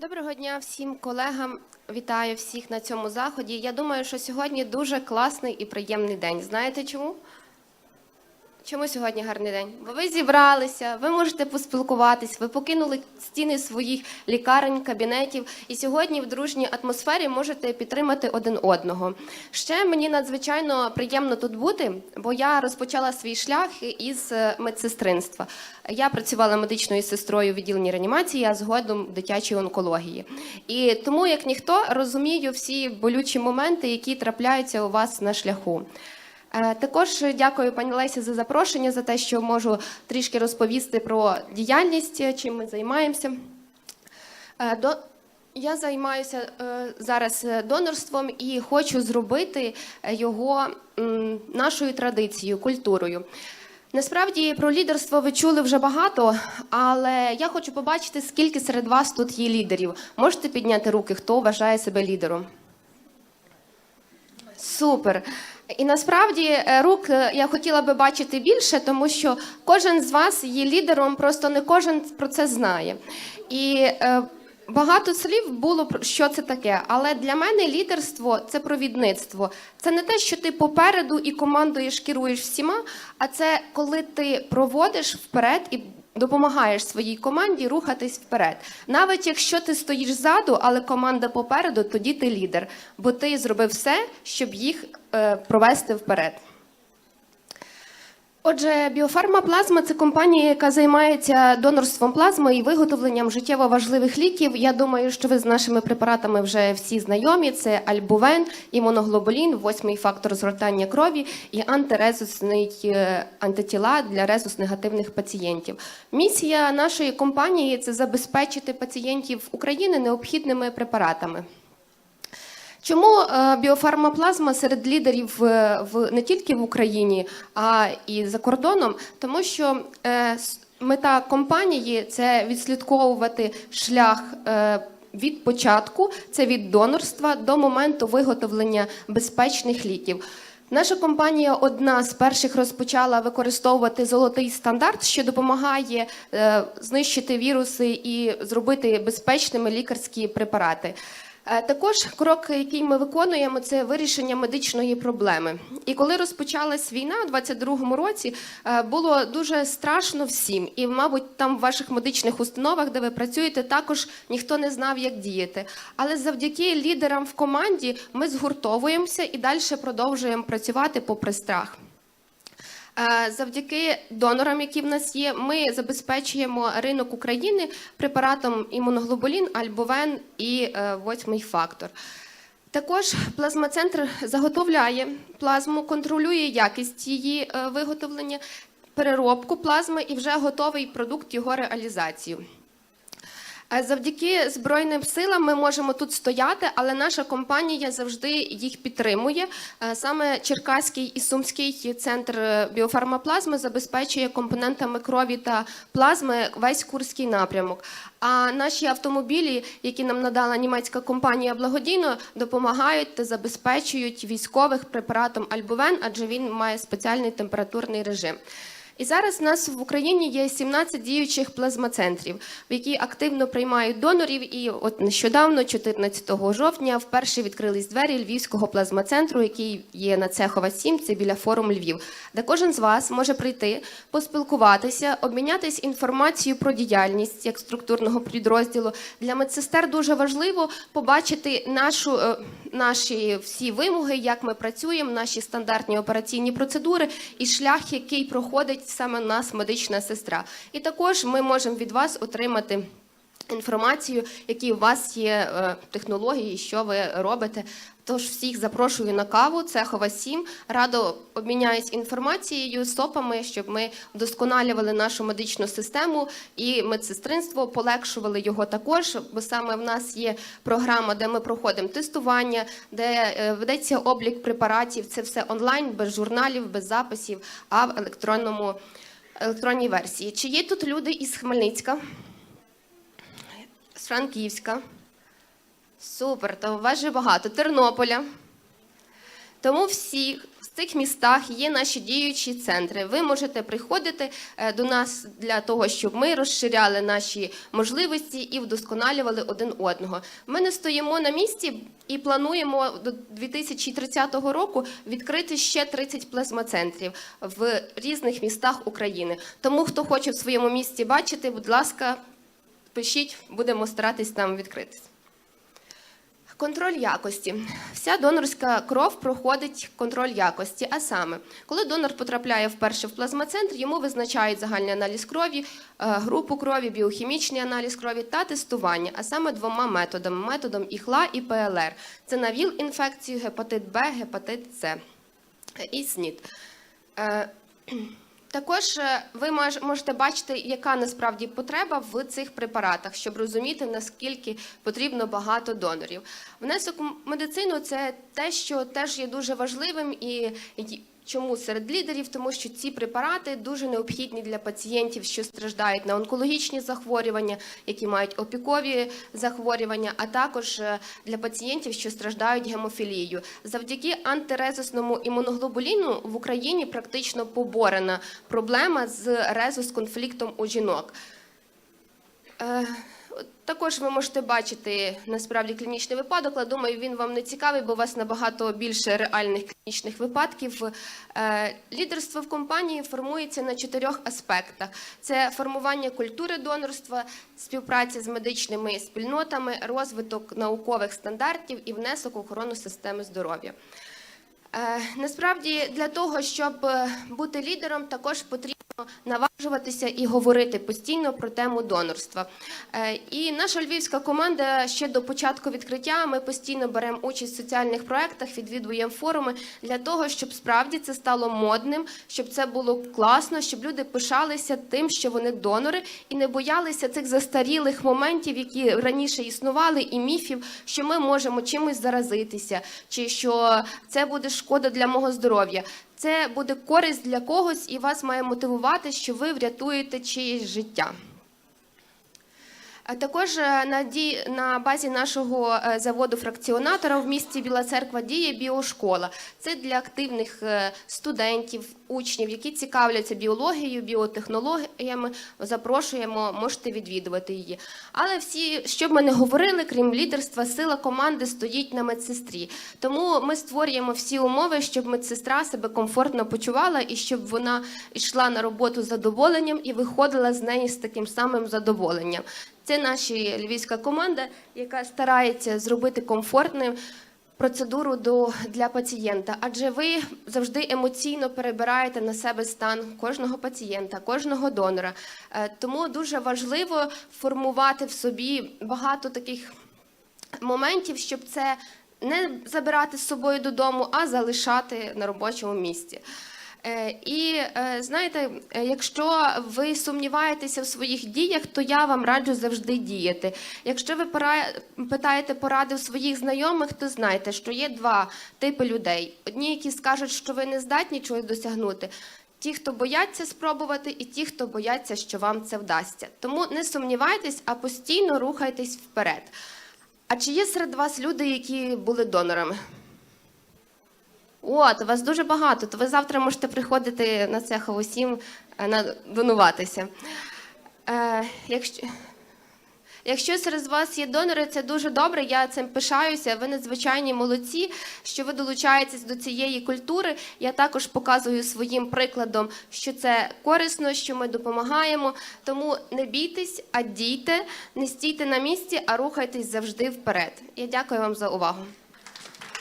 Доброго дня всім колегам. Вітаю всіх на цьому заході. Я думаю, що сьогодні дуже класний і приємний день. Знаєте чому? Чому сьогодні гарний день? Бо ви зібралися, ви можете поспілкуватись, ви покинули стіни своїх лікарень, кабінетів, і сьогодні в дружній атмосфері можете підтримати один одного. Ще мені надзвичайно приємно тут бути, бо я розпочала свій шлях із е, медсестринства. Я працювала медичною сестрою в відділенні реанімації, а згодом в дитячій онкології. І тому, як ніхто, розумію всі болючі моменти, які трапляються у вас на шляху. Е, Також дякую пані Лесі за запрошення, за те, що можу трішки розповісти про діяльність, чим ми займаємося. Е. Я займаюся е, зараз донорством і хочу зробити його нашою традицією, культурою. Насправді про лідерство ви чули вже багато, але я хочу побачити, скільки серед вас тут є лідерів. Можете підняти руки, хто вважає себе лідером? Супер. І насправді е, рук е, я хотіла би бачити більше, тому що кожен з вас є лідером, просто не кожен про це знає. І е, багато слів було про що це таке. Але для мене лідерство це провідництво. Це не те, що ти попереду і командуєш, керуєш всіма, а це коли ти проводиш вперед і допомагаєш своїй команді рухатись вперед. Навіть якщо ти стоїш ззаду, але команда попереду, тоді ти лідер, бо ти зробив все, щоб їх е, провести вперед. Отже, біофарма плазма це компанія, яка займається донорством плазми і виготовленням життєво важливих ліків. Я думаю, що ви з нашими препаратами вже всі знайомі. Це альбувен, імуноглобулін, восьмий фактор згортання крові і антирезусний е, антитіла для резус-негативних пацієнтів. Місія нашої компанії це забезпечити пацієнтів України необхідними препаратами. Чому е, біофармаплазма серед лідерів е, в не тільки в Україні, а і за кордоном? Тому що е, мета компанії це відслідковувати шлях. Від початку це від донорства до моменту виготовлення безпечних ліків. Наша компанія одна з перших розпочала використовувати золотий стандарт, що допомагає е, знищити віруси і зробити безпечними лікарські препарати. Е, Також крок, який ми виконуємо, це вирішення медичної проблеми. І коли розпочалась війна у 22-му році, е, було дуже страшно всім. І, мабуть, там в ваших медичних установах, де ви працюєте, також ніхто не знав, як діяти. Але завдяки лідерам в команді ми згуртовуємося і далі продовжуємо працювати попри страх. Е, Завдяки донорам, які в нас є, ми забезпечуємо ринок України препаратом імуноглобулін, альбовен і е, восьмий фактор. Також плазмацентр заготовляє плазму, контролює якість її е, виготовлення, переробку плазми і вже готовий продукт його реалізацію. Е, Завдяки Збройним силам ми можемо тут стояти, але наша компанія завжди їх підтримує. Е, Саме Черкаський і Сумський центр е, біофармаплазми забезпечує компонентами крові та плазми весь курський напрямок. А наші автомобілі, які нам надала німецька компанія благодійно, допомагають та забезпечують військових препаратом Альбовен, адже він має спеціальний температурний режим. І зараз в нас в Україні є 17 діючих плазмацентрів, які активно приймають донорів. І от нещодавно, 14 жовтня, вперше відкрились двері Львівського плазмацентру, який є на Цехова 7, це біля форум Львів, де кожен з вас може прийти, поспілкуватися, обмінятись інформацією про діяльність як структурного підрозділу. Для медсестер дуже важливо побачити нашу, е, наші всі вимоги, як ми працюємо, наші стандартні операційні процедури і шлях, який проходить саме нас, медична сестра. І також ми можемо від вас отримати. Інформацію, які у вас є е, технології, що ви робите. Тож всіх запрошую на каву, Цехова 7. Радо обміняюсь інформацією, сопами, щоб ми вдосконалювали нашу медичну систему і медсестринство, полегшували його також. Бо саме в нас є програма, де ми проходимо тестування, де е, ведеться облік препаратів. Це все онлайн, без журналів, без записів, а в електронному електронній версії. Чи є тут люди із Хмельницька? З Франківська. Супер, то у вас же багато. Тернополя. Тому всі цих містах є наші діючі центри. Ви можете приходити е, до нас для того, щоб ми розширяли наші можливості і вдосконалювали один одного. Ми не стоїмо на місці і плануємо до 2030 року відкрити ще 30 плазмоцентрів в різних містах України. Тому, хто хоче в своєму місті бачити, будь ласка, пишіть, будемо старатись там відкритись. Контроль якості. Вся донорська кров проходить контроль якості. А саме, коли донор потрапляє вперше в плазмоцентр, йому визначають загальний аналіз крові, е, групу крові, біохімічний аналіз крові та тестування, а саме двома методами: методом ІХЛА і ПЛР. Це на ВІЛ-інфекцію, гепатит Б, гепатит С і СНІД. Також е, ви можете бачити, яка насправді потреба в цих препаратах, щоб розуміти, наскільки потрібно багато донорів. Внесок в медицину це те, що теж є дуже важливим і Чому серед лідерів? Тому що ці препарати дуже необхідні для пацієнтів, що страждають на онкологічні захворювання, які мають опікові захворювання, а також е, для пацієнтів, що страждають гемофілією. Завдяки антирезусному імуноглобуліну в Україні практично поборена проблема з резус-конфліктом у жінок. Також ви можете бачити насправді клінічний випадок, але думаю, він вам не цікавий, бо у вас набагато більше реальних клінічних випадків. Е, Лідерство в компанії формується на чотирьох аспектах: це формування культури донорства, співпраця з медичними спільнотами, розвиток наукових стандартів і внесок в охорону системи здоров'я. Е, Насправді для того, щоб е, бути лідером, також потрібно наважуватися і говорити постійно про тему донорства. Е, І наша львівська команда ще до початку відкриття ми постійно беремо участь в соціальних проєктах, відвідуємо форуми для того, щоб справді це стало модним, щоб це було класно, щоб люди пишалися тим, що вони донори, і не боялися цих застарілих моментів, які раніше існували, і міфів, що ми можемо чимось заразитися, чи що це буде шкода для мого здоров'я. Це буде користь для когось і вас має мотивувати, що ви врятуєте чиєсь життя. Також е, на, ді... на базі нашого е, заводу фракціонатора в місті Біла Церква діє біошкола. Це для активних е, студентів, учнів, які цікавляться біологією, біотехнологіями. Запрошуємо, можете відвідувати її. Але всі, що б ми не говорили, крім лідерства, сила команди стоїть на медсестрі. Тому ми створюємо всі умови, щоб медсестра себе комфортно почувала і щоб вона йшла на роботу з задоволенням і виходила з неї з таким самим задоволенням. Це наша львівська команда, яка старається зробити комфортним процедуру до, для пацієнта, адже ви завжди емоційно перебираєте на себе стан кожного пацієнта, кожного донора. Е, Тому дуже важливо формувати в собі багато таких моментів, щоб це не забирати з собою додому, а залишати на робочому місці. Е, І е, знаєте, е, якщо ви сумніваєтеся в своїх діях, то я вам раджу завжди діяти. Якщо ви питаєте поради у своїх знайомих, то знайте, що є два типи людей: одні, які скажуть, що ви не здатні чогось досягнути. Ті, хто бояться спробувати, і ті, хто бояться, що вам це вдасться. Тому не сумнівайтесь, а постійно рухайтесь вперед. А чи є серед вас люди, які були донорами? От, вас дуже багато, то ви завтра можете приходити на цехову 7 е, на донуватися. Е, якщо, якщо серед вас є донори, це дуже добре. Я цим пишаюся. Ви надзвичайні молодці, що ви долучаєтесь до цієї культури. Я також показую своїм прикладом, що це корисно, що ми допомагаємо. Тому не бійтесь, а дійте, не стійте на місці, а рухайтесь завжди вперед. Я дякую вам за увагу.